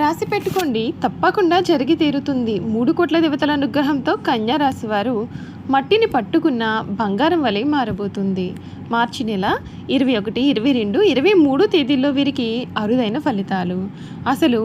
రాసి పెట్టుకోండి. తప్పకుండా జరిగి తీరుతుంది. మూడు కోట్ల దేవతల అనుగ్రహంతో కన్యా రాశివారు మట్టిని పట్టుకున్న బంగారం వలె మారబోతుంది. మార్చి నెల ఇరవై ఒకటి ఇరవై రెండు ఇరవై మూడు తేదీల్లో వీరికి అరుదైన ఫలితాలు. అసలు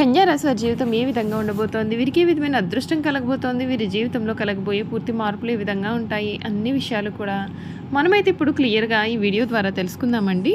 కన్యారాశి వారి జీవితం ఏ విధంగా ఉండబోతోంది? వీరికి ఏ విధమైన అదృష్టం కలగబోతోంది? వీరి జీవితంలో కలగబోయే పూర్తి మార్పులు ఏ విధంగా ఉంటాయి? అన్ని విషయాలు కూడా మనమైతే ఇప్పుడు క్లియర్గా ఈ వీడియో ద్వారా తెలుసుకుందామండి.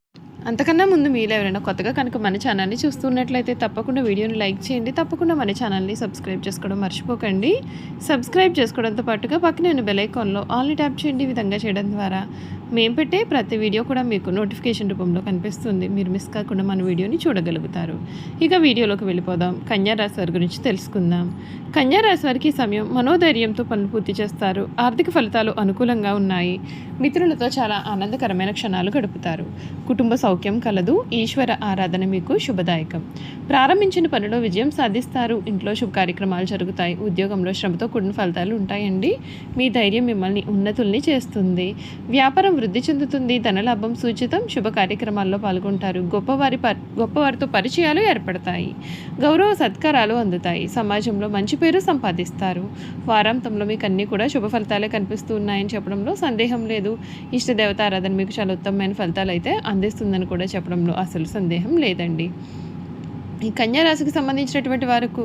అంతకన్నా ముందు మీరు ఎవరైనా కొత్తగా కనుక మన ఛానల్ని చూస్తున్నట్లయితే తప్పకుండా వీడియోని లైక్ చేయండి. తప్పకుండా మన ఛానల్ని సబ్స్క్రైబ్ చేసుకోవడం మర్చిపోకండి. సబ్స్క్రైబ్ చేసుకోవడంతో పాటుగా పక్కనే ఉన్న బెలైకాన్లో ఆల్ని ట్యాప్ చేయండి ఈ విధంగా చేయడం ద్వారా. మేము పెట్టే ప్రతి వీడియో కూడా మీకు నోటిఫికేషన్ రూపంలో కనిపిస్తుంది. మీరు మిస్ కాకుండా మన వీడియోని చూడగలుగుతారు. ఇక వీడియోలోకి వెళ్ళిపోదాం. కన్యారాశి వారి గురించి తెలుసుకుందాం. కన్యారాశి వారికి సమయం మనోధైర్యంతో పనులు పూర్తి చేస్తారు. ఆర్థిక ఫలితాలు అనుకూలంగా ఉన్నాయి. మిత్రులతో చాలా ఆనందకరమైన క్షణాలు గడుపుతారు. కుటుంబ సౌఖ్యం కలదు. ఈశ్వర ఆరాధన మీకు శుభదాయకం. ప్రారంభించిన పనిలో విజయం సాధిస్తారు. ఇంట్లో శుభ కార్యక్రమాలు జరుగుతాయి. ఉద్యోగంలో శ్రమతో కూడిన ఫలితాలు ఉంటాయండి. మీ ధైర్యం మిమ్మల్ని ఉన్నతుల్ని చేస్తుంది. వ్యాపారం వృద్ధి చెందుతుంది. ధనలాభం సూచితం. శుభ కార్యక్రమాల్లో పాల్గొంటారు. గొప్పవారి ప గొప్పవారితో పరిచయాలు ఏర్పడతాయి. గౌరవ సత్కారాలు అందుతాయి. సమాజంలో మంచి పేరు సంపాదిస్తారు. వారాంతంలో మీకు అన్నీ కూడా శుభ ఫలితాలే కనిపిస్తూ ఉన్నాయని చెప్పడంలో సందేహం లేదు. ఇష్టదేవత ఆరాధన మీకు చాలా ఉత్తమమైన ఫలితాలు అయితే అందిస్తుందని కూడా చెప్పడంలో అసలు సందేహం లేదండి. ఈ కన్యారాశికి సంబంధించినటువంటి వరకు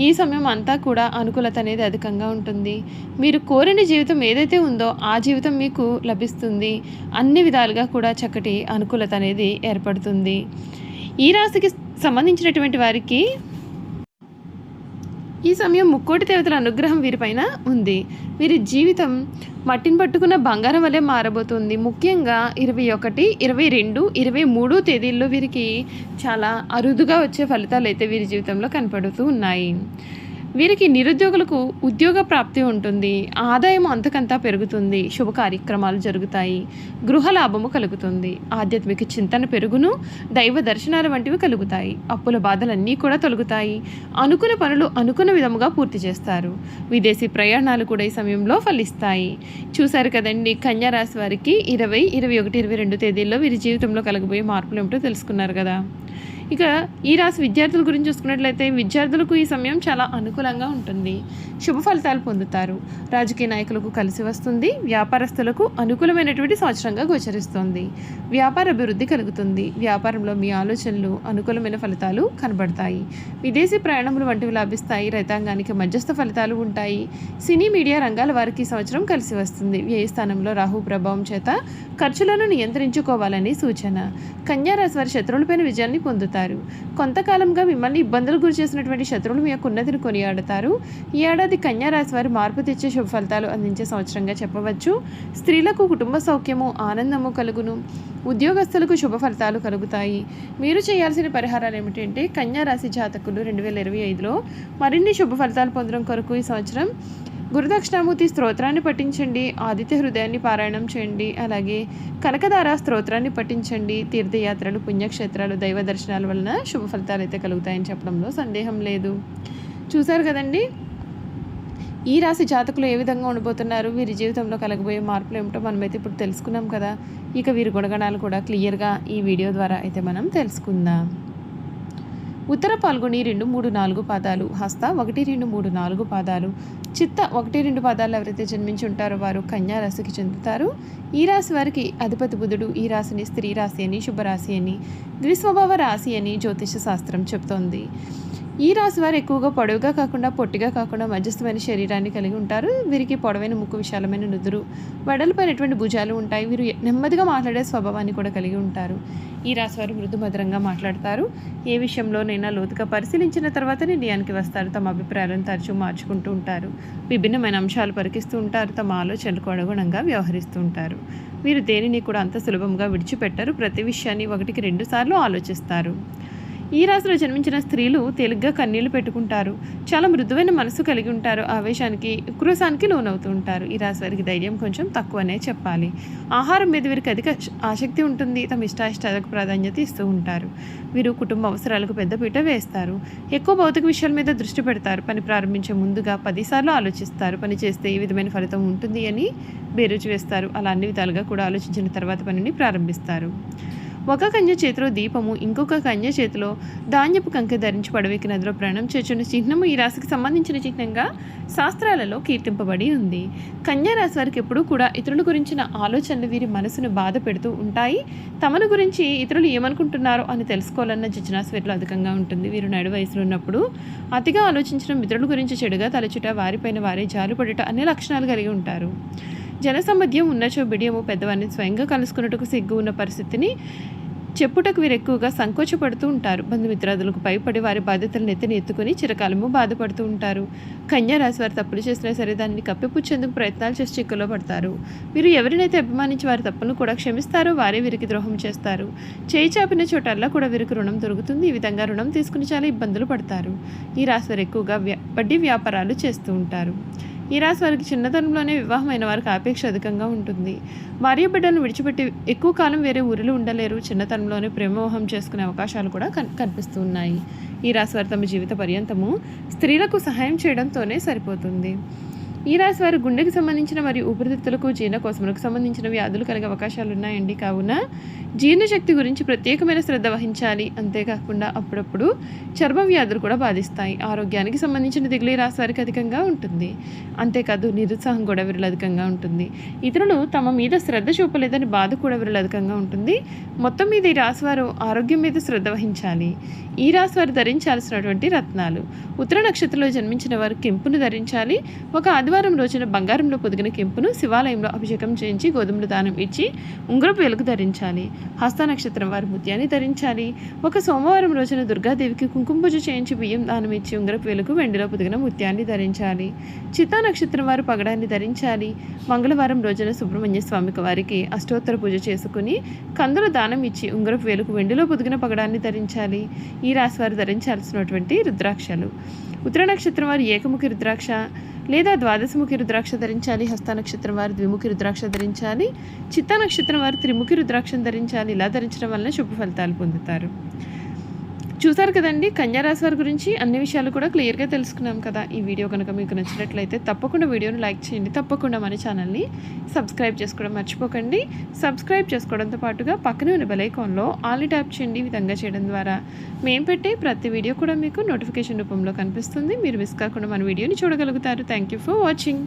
ఈ సమయం అంతా కూడా అనుకూలత అనేది అధికంగా ఉంటుంది. మీరు కోరిన జీవితం ఏదైతే ఉందో ఆ జీవితం మీకు లభిస్తుంది. అన్ని విధాలుగా కూడా చక్కటి అనుకూలత అనేది ఏర్పడుతుంది. ఈ రాశికి సంబంధించినటువంటి వారికి ఈ సమయం ముక్కోటి దేవతల అనుగ్రహం వీరిపైన ఉంది. వీరి జీవితం మట్టిని పట్టుకున్న బంగారం వలె మారబోతుంది. ముఖ్యంగా ఇరవై ఒకటి ఇరవై రెండు ఇరవై మూడు తేదీల్లో వీరికి చాలా అరుదుగా వచ్చే ఫలితాలు అయితే వీరి జీవితంలో కనపడుతూ ఉన్నాయి. వీరికి నిరుద్యోగులకు ఉద్యోగ ప్రాప్తి ఉంటుంది. ఆదాయం అంతకంతా పెరుగుతుంది. శుభ కార్యక్రమాలు జరుగుతాయి. గృహ లాభము కలుగుతుంది. ఆధ్యాత్మిక చింతన పెరుగును దైవ దర్శనాలు వంటివి కలుగుతాయి. అప్పుల బాధలన్నీ కూడా తొలగుతాయి. అనుకున్న పనులు అనుకున్న విధముగా పూర్తి చేస్తారు. విదేశీ ప్రయాణాలు కూడా ఈ సమయంలో ఫలిస్తాయి. చూశారు కదండి కన్యా రాశి వారికి ఇరవై ఇరవై ఒకటి ఇరవై రెండు తేదీల్లో వీరి జీవితంలో కలగబోయే మార్పులు ఏమిటో తెలుసుకున్నారు కదా. ఇక ఈ రాశి విద్యార్థుల గురించి చూసుకున్నట్లయితే విద్యార్థులకు ఈ సమయం చాలా అనుకూలంగా ఉంటుంది. శుభ ఫలితాలు పొందుతారు. రాజకీయ నాయకులకు కలిసి వస్తుంది. వ్యాపారస్తులకు అనుకూలమైనటువంటి సంవత్సరంగా గోచరిస్తుంది. వ్యాపార అభివృద్ధి కలుగుతుంది. వ్యాపారంలో మీ ఆలోచనలు అనుకూలమైన ఫలితాలు కనబడతాయి. విదేశీ ప్రయాణములు వంటివి లాభిస్తాయి. రైతాంగానికి మధ్యస్థ ఫలితాలు ఉంటాయి. సినీ మీడియా రంగాల వారికి ఈ సంవత్సరం కలిసి వస్తుంది. వ్యయ స్థానంలో రాహు ప్రభావం చేత ఖర్చులను నియంత్రించుకోవాలని సూచన. కన్యారాశి వారి శత్రువులపైన విజయాన్ని పొందుతారు. కొంతకాలంగా మిమ్మల్ని ఇబ్బందులు గురి చేసినటువంటి శత్రువులు మీ యొక్క ఉన్నతిని కొనియాడతారు. ఈ ఏడాది కన్యారాశి వారు మార్పు తెచ్చే శుభ ఫలితాలు అందించే సంవత్సరంగా చెప్పవచ్చు. స్త్రీలకు కుటుంబ సౌఖ్యము ఆనందము కలుగును. ఉద్యోగస్తులకు శుభ ఫలితాలు కలుగుతాయి. మీరు చేయాల్సిన పరిహారాలు ఏమిటంటే కన్యారాశి జాతకులు రెండు వేల ఇరవై ఐదులో మరిన్ని శుభ ఫలితాలు పొందడం కొరకు ఈ సంవత్సరం గురుదక్షిణామూర్తి స్తోత్రాన్ని పఠించండి ఆదిత్య హృదయాన్ని పారాయణం చేయండి అలాగే కనకదార స్తోత్రాన్ని పఠించండి తీర్థయాత్రలు పుణ్యక్షేత్రాలు దైవ దర్శనాల వలన శుభ ఫలితాలు అయితే కలుగుతాయని చెప్పడంలో సందేహం లేదు. చూశారు కదండి? ఈ రాశి జాతకులు ఏ విధంగా ఉండిపోతున్నారు వీరి జీవితంలో కలగబోయే మార్పులు ఏమిటో మనమైతే ఇప్పుడు తెలుసుకున్నాం కదా. ఇక వీరి గుణగణాలు కూడా క్లియర్గా ఈ వీడియో ద్వారా అయితే మనం తెలుసుకుందాం. ఉత్తర పాల్గొని రెండు మూడు నాలుగు పాదాలు హస్త ఒకటి రెండు మూడు నాలుగు పాదాలు చిత్త ఒకటి రెండు పాదాలు ఎవరైతే జన్మించి ఉంటారో వారు కన్యా రాశికి చెందుతారు. ఈ రాశి వారికి అధిపతి బుధుడు ఈ రాశిని స్త్రీ రాశి అని శుభరాశి అని ద్విస్వభావ రాశి అని జ్యోతిష శాస్త్రం చెప్తోంది. ఈ రాశి వారు ఎక్కువగా పొడవుగా కాకుండా పొట్టిగా కాకుండా మధ్యస్థమైన శరీరాన్ని కలిగి ఉంటారు. వీరికి పొడవైన ముక్కు విశాలమైన నుదురు వెడల్పైనటువంటి భుజాలు ఉంటాయి. వీరు నెమ్మదిగా మాట్లాడే స్వభావాన్ని కూడా కలిగి ఉంటారు. ఈ రాశి వారు మృదు మధురంగా మాట్లాడతారు. ఏ విషయంలోనైనా లోతుగా పరిశీలించిన తర్వాత నిర్ణయానికి వస్తారు. తమ అభిప్రాయాలను తరచూ మార్చుకుంటూ ఉంటారు. విభిన్నమైన అంశాలు పరికిస్తూ ఉంటారు. తమ ఆలోచనలకు అనుగుణంగా వ్యవహరిస్తూ ఉంటారు. వీరు దేనిని కూడా అంత సులభంగా విడిచిపెట్టరు. ప్రతి విషయాన్ని ఒకటికి రెండు సార్లు ఆలోచిస్తారు. ఈ రాశిలో జన్మించిన స్త్రీలు తేలిగ్గా కన్నీళ్ళు పెట్టుకుంటారు. చాలా మృదువైన మనసు కలిగి ఉంటారు. ఆవేశానికి ఉక్రోశానికి లోనవుతూ ఉంటారు. ఈ రాశి వారికి ధైర్యం కొంచెం తక్కువనే చెప్పాలి. ఆహారం మీద వీరికి అధిక ఆసక్తి ఉంటుంది. తమ ఇష్టాయిష్టాలకు ప్రాధాన్యత ఇస్తూ ఉంటారు. వీరు కుటుంబ అవసరాలకు పెద్దపీట వేస్తారు. ఎక్కువ భౌతిక విషయాల మీద దృష్టి పెడతారు. పని ప్రారంభించే ముందుగా పదిసార్లు ఆలోచిస్తారు. పని చేస్తే ఈ విధమైన ఫలితం ఉంటుంది అని బేరుచి వేస్తారు. అలా అన్ని విధాలుగా కూడా ఆలోచించిన తర్వాత పనిని ప్రారంభిస్తారు. ఒక కన్య చేతిలో దీపము ఇంకొక కన్య చేతిలో ధాన్యపు కంకె ధరించి పడవేకి నదిలో ప్రాణం చేర్చున్న చిహ్నము ఈ రాశికి సంబంధించిన చిహ్నంగా శాస్త్రాలలో కీర్తింపబడి ఉంది. కన్యా రాశి వారికి ఎప్పుడూ కూడా ఇతరుల గురించిన ఆలోచనలు వీరి మనసును బాధ పెడుతూ ఉంటాయి. తమను గురించి ఇతరులు ఏమనుకుంటున్నారో అని తెలుసుకోవాలన్న జిజ్ఞాస వీరిలో అధికంగా ఉంటుంది. వీరు నడు వయసులో ఉన్నప్పుడు అతిగా ఆలోచించడం ఇతరుల గురించి చెడుగా తలచుట వారిపైన వారే జారుపడట అనే లక్షణాలు కలిగి ఉంటారు. జనసమధ్యం ఉన్నచో బిడియము పెద్దవారిని స్వయంగా కలుసుకున్నట్టుకు సిగ్గు ఉన్న పరిస్థితిని చెప్పుటకు వీరు ఎక్కువగా సంకోచపడుతూ ఉంటారు. బంధుమిత్రాదులకు భయపడి వారి బాధ్యతలను ఎత్తిని ఎత్తుకుని చిరకాలము బాధపడుతూ ఉంటారు. కన్యారాశి వారు తప్పులు చేసినా సరే దానిని కప్పిపుచ్చేందుకు ప్రయత్నాలు చేసి చిక్కులో పడతారు. వీరు ఎవరినైతే అభిమానించి వారి తప్పును కూడా క్షమిస్తారో వారే వీరికి ద్రోహం చేస్తారు. చేయి చాపిన చోటల్లా కూడా వీరికి రుణం దొరుకుతుంది. ఈ విధంగా రుణం తీసుకుని చాలా ఇబ్బందులు పడతారు. ఈ రాశి వారు ఎక్కువగా వ్యా వడ్డీ వ్యాపారాలు చేస్తూ ఉంటారు. ఈ రాశి వారికి చిన్నతనంలోనే వివాహమైన వారికి ఆపేక్ష అధికంగా ఉంటుంది. భార్య బిడ్డలను విడిచిపెట్టి ఎక్కువ కాలం వేరే ఊరిలో ఉండలేరు. చిన్నతనంలోనే ప్రేమోహం చేసుకునే అవకాశాలు కూడా కన్ కనిపిస్తూ ఉన్నాయి. ఈ రాశి వారు తమ జీవిత పర్యంతము స్త్రీలకు సహాయం చేయడంతోనే సరిపోతుంది. ఈ రాశి వారు గుండెకు సంబంధించిన మరియు ఊపిరితిత్తులకు జీర్ణకోశములకు సంబంధించిన వ్యాధులు కలిగే అవకాశాలు ఉన్నాయండి. కావున జీర్ణశక్తి గురించి ప్రత్యేకమైన శ్రద్ధ వహించాలి. అంతేకాకుండా అప్పుడప్పుడు చర్మ వ్యాధులు కూడా బాధిస్తాయి. ఆరోగ్యానికి సంబంధించిన దిగులు ఈ రాశి వారికి అధికంగా ఉంటుంది. అంతేకాదు నిరుత్సాహం కూడా వీరిలో అధికంగా ఉంటుంది. ఇతరులు తమ మీద శ్రద్ధ చూపలేదని బాధ కూడా వీరిలో అధికంగా ఉంటుంది. మొత్తం మీద ఈ రాశి వారు ఆరోగ్యం మీద శ్రద్ధ వహించాలి. ఈ రాశి వారు ధరించాల్సినటువంటి రత్నాలు. ఉత్తర నక్షత్రంలో జన్మించిన వారు కెంపును ధరించాలి. ఒక ఆదివారం రోజున బంగారంలో పొదిగిన కెంపును శివాలయంలో అభిషేకం చేయించి గోధుమలు దానం ఇచ్చి ఉంగరపు వెలుగు ధరించాలి. హస్త నక్షత్రం వారు ముత్యాన్ని ధరించాలి. ఒక సోమవారం రోజున దుర్గాదేవికి కుంకుమ పూజ చేయించి బియ్యం దానం ఇచ్చి ఉంగరపు వెలుగు వెండిలో పొదిగిన ముత్యాన్ని ధరించాలి. చిత్తా నక్షత్రం వారు పగడాన్ని ధరించాలి. మంగళవారం రోజున సుబ్రహ్మణ్య స్వామికి వారికి అష్టోత్తర పూజ చేసుకుని కందుల దానం ఇచ్చి ఉంగరపు వేలుకు వెండిలో పొదిగిన పగడాన్ని ధరించాలి. ఈ రాశి వారు ధరించాల్సినటువంటి రుద్రాక్షలు. ఉత్తర నక్షత్రం వారు ఏకముఖి రుద్రాక్ష. లేదా ద్వాదశముఖి రుద్రాక్ష ధరించాలి హస్త నక్షత్రం వారు ద్విముఖి రుద్రాక్ష ధరించాలి చిత్త నక్షత్రం వారు త్రిముఖి రుద్రాక్షను ధరించాలి ఇలా ధరించడం వలన శుభ ఫలితాలు పొందుతారు. చూసారు కదండి కన్యారాశి వారి గురించి అన్ని విషయాలు కూడా క్లియర్గా తెలుసుకున్నాం కదా. ఈ వీడియో కనుక మీకు నచ్చినట్లయితే తప్పకుండా వీడియోని లైక్ చేయండి. తప్పకుండా మన ఛానల్ని సబ్స్క్రైబ్ చేసుకోవడం మర్చిపోకండి. సబ్స్క్రైబ్ చేసుకోవడంతో పాటుగా పక్కనే ఉన్న బెలైకాన్లో ఆల్ ఆల్ని ట్యాప్ చేయండి ఈ విధంగా చేయడం ద్వారా. మేము పెట్టే ప్రతి వీడియో కూడా మీకు నోటిఫికేషన్ రూపంలో కనిపిస్తుంది. మీరు మిస్ కాకుండా మన వీడియోని చూడగలుగుతారు. Thank you for watching.